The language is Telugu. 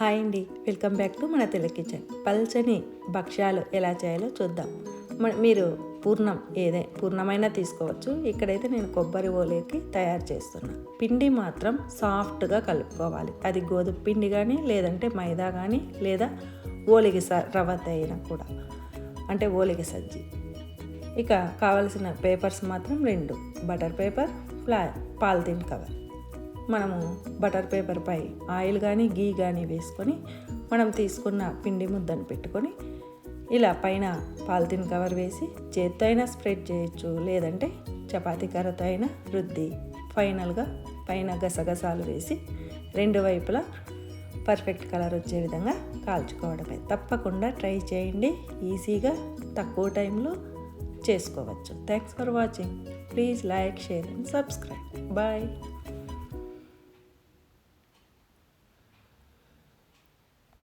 హాయ్ అండి. వెల్కమ్ బ్యాక్ టు మన తెలుగు కిచెన్. పల్చని భక్ష్యాలు ఎలా చేయాలో చూద్దాం. మీరు పూర్ణం ఏదే పూర్ణమైనా తీసుకోవచ్చు. ఇక్కడైతే నేను కొబ్బరి ఓలేకి తయారు చేస్తున్నా. పిండి మాత్రం సాఫ్ట్గా కలుపుకోవాలి. అది గోధుమ పిండి కానీ లేదంటే మైదా కానీ లేదా ఓలిగి స రవ్వ అయినా కూడా. అంటే ఓలిగి సజ్జి. ఇక కావలసిన పేపర్స్ మాత్రం రెండు. బటర్ పేపర్ ఫ్లా పాలిథిన్ కవర్. మనము బటర్ పేపర్పై ఆయిల్ కానీ గీ కానీ వేసుకొని మనం తీసుకున్న పిండి ముద్దను పెట్టుకొని ఇలా పైన పాలిథిన్ కవర్ వేసి చేత్తో అయినా స్ప్రెడ్ చేయొచ్చు. లేదంటే చపాతీ కర్రతో అయినా రుద్ది. ఫైనల్గా పైన గసగసాలు వేసి రెండు వైపులా పర్ఫెక్ట్ కలర్ వచ్చే విధంగా కాల్చుకోవడమే. తప్పకుండా ట్రై చేయండి. ఈజీగా తక్కువ టైంలో చేసుకోవచ్చు. Thanks for watching. Please like share and subscribe. Bye.